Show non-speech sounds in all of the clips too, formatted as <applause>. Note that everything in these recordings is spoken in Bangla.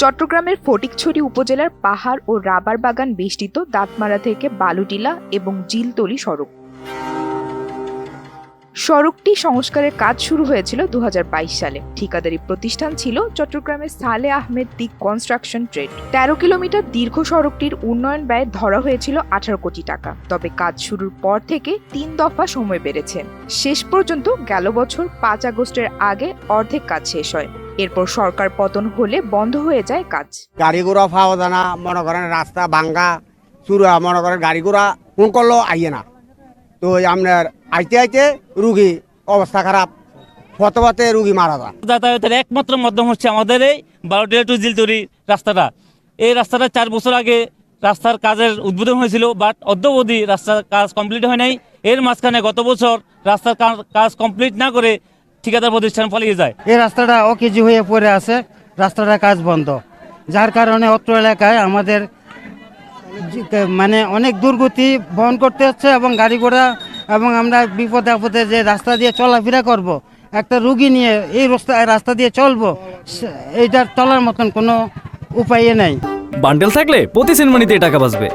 চট্টগ্রামের ফটিকছড়ি উপজেলার পাহাড় ও রাবার বাগান বেষ্টিত দাঁতমারা থেকে বালুটিলা এবং জিলতলি সড়ক। সড়কটি সংস্কারের কাজ শুরু হয়েছিল দু হাজার বাইশ সালে। ঠিকাদারি প্রতিষ্ঠান ছিল চট্টগ্রামের সালে আহমেদ দিক কনস্ট্রাকশন ট্রেড। তেরো কিলোমিটার দীর্ঘ সড়কটির উন্নয়ন ব্যয় ধরা হয়েছিল আঠারো কোটি টাকা। তবে কাজ শুরুর পর থেকে তিন দফা সময় বেড়েছে। শেষ পর্যন্ত গেল বছর পাঁচ আগস্টের আগে অর্ধেক কাজ শেষ হয়। এরপর সরকার পতন হলে বন্ধ হয়ে যায় কাজ। গাড়ি ঘোড়া পাওয়া যায় না মনে করেন রাস্তা ভাঙ্গা চুরা মনে করেন গাড়ি ঘোড়া ফোন করলেও আইয়ে না। তো ওই আপনার আইতে আইতে রুগী অবস্থা খারাপ পথে রুগী মারা যায়। যাতায়াতের একমাত্র মাধ্যম হচ্ছে আমাদের এই বারোটিয়া টু জিলতরি রাস্তাটা। এই রাস্তাটা চার বছর আগে রাস্তার কাজের উদ্বোধন হয়েছিল বাট অদ্যবধি রাস্তার কাজ কমপ্লিট হয় নাই। এর মাঝখানে গত বছর রাস্তার কাজ কমপ্লিট না করে ঠিকাদার প্রতিষ্ঠান পালিয়ে যায়। এই রাস্তাটা অকেজি হয়ে পড়ে আছে রাস্তাটা কাজ বন্ধ। যার কারণে অত্র এলাকায় আমাদের মানে অনেক দুর্গতি বহন করতে হচ্ছে এবং গাড়ি ঘোড়া এবং আমরা বিপদে আপদে যে রাস্তা দিয়ে চলাফেরা করব। একটা রুগী নিয়ে এই রাস্তা রাস্তা দিয়ে চলবো এইটার চলার মতন কোনো উপায় নেই। বান্ডেল থাকলে প্রতি সেনমানিতে টাকা বাঁচবে।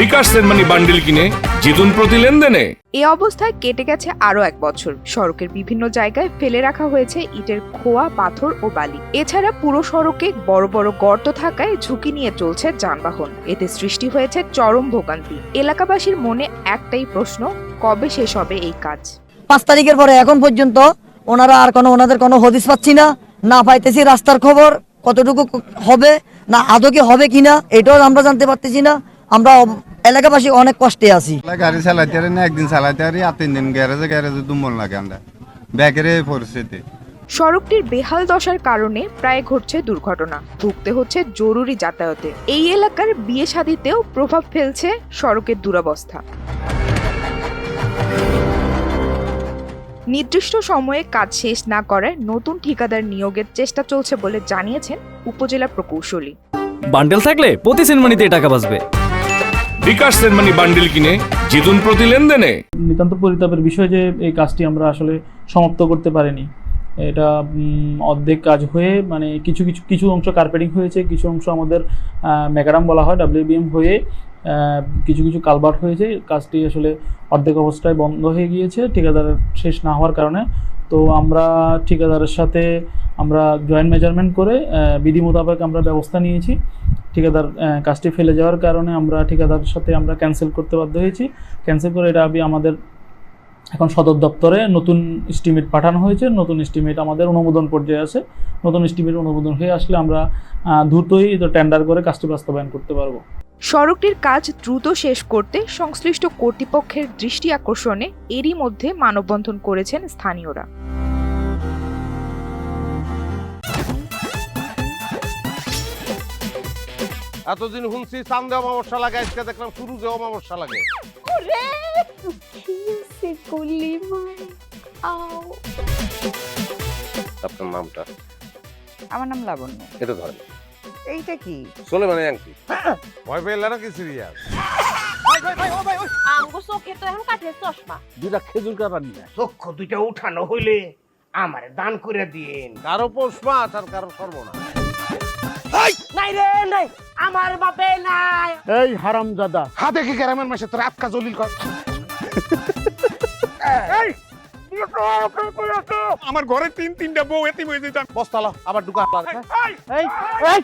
বিকাশ সেনমানি বান্ডিল কিনে জিতুন প্রতি লেনদেনে। এ অবস্থায় কেটে গেছে আরও এক বছর। সড়কের বিভিন্ন জায়গায় ফেলে রাখা হয়েছে ইটের খোয়া পাথর ও বালি। এছাড়া পুরো সড়কে বড় বড় গর্ত থাকায় ঝুঁকি নিয়ে চলছে যানবাহন। এতে সৃষ্টি হয়েছে চরম ভোগান্তি। এলাকাবাসীর মনে একটাই প্রশ্ন কবে শেষ হবে এই কাজ? পাঁচ তারিখের পরে এখন পর্যন্ত ওনারা আর কোনো ওনাদের কোনো হদিস পাচ্ছি না না পাইতেছি রাস্তার খবর কতটুকু হবে না আদৌ কি হবে কিনা এটাও আমরা জানতে পারতেছি না। আমরা এলাকাবাসী অনেক কষ্টে আছি। গাড়ি চালাইতে পারি না একদিন চালাইতে পারি আর তিন দিন গ্যারেজে গ্যারেজে দুমন লাগে আমরা। ব্যাগের এই পরিস্থিতি। সড়কটির বেহাল দশার কারণে প্রায় ঘটছে দুর্ঘটনা। ভুগতে হচ্ছে জরুরি যাতায়াতে। এই এলাকার বিয়ে শাদিতেও প্রভাব ফেলছে সড়কের দুরবস্থা। নির্দিষ্ট সময়ে কাজ শেষ না করায় নতুন ঠিকাদার নিয়োগের চেষ্টা চলছে বলে জানিয়েছেন উপজেলা প্রকৌশলী। বান্ডেল থাকলে প্রতি সেনমানিতে টাকা বাঁচবে। বিকাশ সেনমানি বান্ডিল কিনে জিতুন প্রতি লেনদেনে। নিতান্ত পরিতাপের বিষয় যে এই কাজটি আমরা আসলে সমাপ্ত করতে পারিনি। এটা অর্ধেক কাজ হয়ে মানে কিছু কিছু কিছু অংশ কার্পেটিং হয়েছে, কিছু অংশ আমাদের মেকারাম বলা হয়, ডাব্লিউবিএম হয়ে কিছু কিছু কালবার্ট হয়েছে। কাজটি আসলে অর্ধেক অবস্থায় বন্ধ হয়ে গিয়েছে, ঠিকাদার শেষ না হওয়ার কারণে। তো আমরা ঠিকাদারের সাথে আমরা জয়েন্ট মেজারমেন্ট করে বিধি মোতাবেক আমরা ব্যবস্থা নিয়েছি। ঠিকাদার কাজটি ফেলে যাওয়ার কারণে আমরা ঠিকাদারের সাথে আমরা ক্যান্সেল করতে বাধ্য হয়েছি। ক্যান্সেল করে এটা আমি আমাদের এখন সদর দপ্তরে নতুন এস্টিমেট পাঠানো হয়েছে, নতুন এস্টিমেট আমাদের অনুমোদন পর্যায়ে আছে। নতুন এস্টিমেট অনুমোদন হয়ে আসলে আমরা দ্রুতই টেন্ডার করে কাজটি বাস্তবায়ন করতে পারব। সড়কটির কাজ দ্রুত শেষ করতে সংশ্লিষ্ট কর্তৃপক্ষের দৃষ্টি আকর্ষণে এরই মধ্যে মানববন্ধন করেছেন স্থানীয়রা। এতদিন শুনছি চান্দে অমাবস্যা লাগে আজকে দেখলাম শুরুতে অমাবস্যা লাগে। আপনার নামটা? আমার নাম লাবণ্য। এটা ধরেন। এইটা কি? চলে মানে আংটি। ভয় পেলে নাকি সিরিয়াস আমগো চোখে তো এখন কাঠের চশমা। দুটা খেজুর কাটা নিয়ে চক্ষু দুইটা উঠানো হইলে আমার দান করে দিন। কারও পৌষ মাস আর কারও সর্বনাশ নাই রে নাই। আমার বাপে নাই। এই হারাম দাদা হাতে কি গ্রামের মাসে তোর আটকা জলিল কর। <laughs> এই আমার ঘরে তিন তিনটা বউ এতিম হয়ে যেতাম বস্তালা আবার ঢুকা। এই এই